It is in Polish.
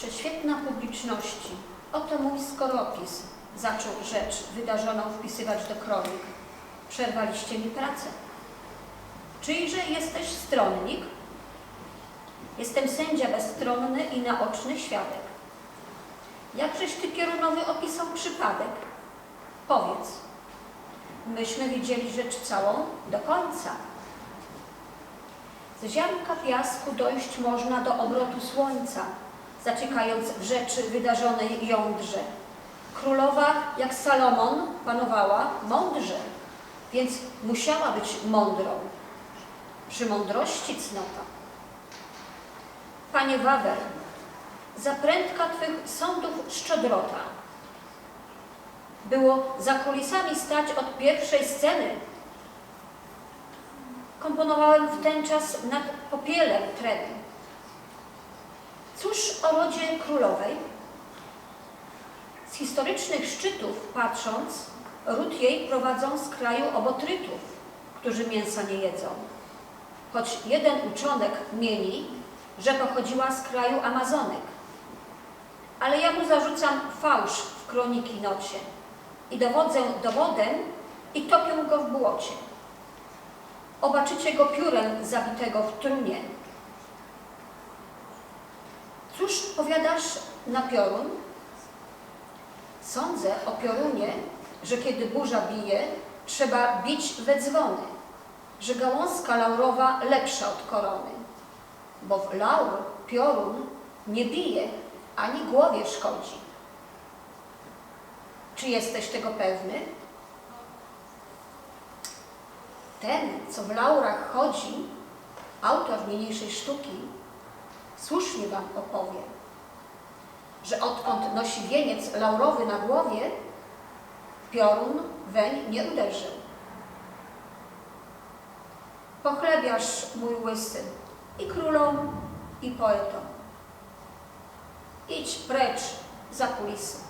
Prześwietna publiczności, oto mój skoropis, zaczął rzecz wydarzoną wpisywać do kronik. Przerwaliście mi pracę. Czyjże jesteś stronnik? Jestem sędzia bezstronny i naoczny świadek. Jakżeś ty piorunowy opisał przypadek? Powiedz. Myśmy widzieli rzecz całą do końca. Z ziarnka piasku dojść można do obrotu słońca, zaciekając w rzeczy wydarzonej jądrze. Królowa, jak Salomon, panowała mądrze, więc musiała być mądrą. Przy mądrości cnota. Panie Wawer, za prędka Twych sądów szczodrota. Było za kulisami stać od pierwszej sceny. Komponowałem w ten czas nad popielem treny. Cóż o rodzie królowej? Z historycznych szczytów patrząc, ród jej prowadzą z kraju obotrytów, którzy mięsa nie jedzą. Choć jeden uczonek mieni, że pochodziła z kraju Amazonek. Ale ja mu zarzucam fałsz w kroniki nocie i dowodzę dowodem i topię go w błocie. Obaczycie go piórem zabitego w trunie. Cóż powiadasz na piorun? Sądzę o piorunie, że kiedy burza bije, trzeba bić we dzwony, że gałązka laurowa lepsza od korony, bo w laur piorun nie bije, ani głowie szkodzi. Czy jesteś tego pewny? Ten, co w laurach chodzi, autor niniejszej sztuki, słusznie wam opowie, że odkąd nosi wieniec laurowy na głowie, piorun weń nie uderzył. Pochlebiasz mój łysy i królom, i poetom. Idź precz za kulisy.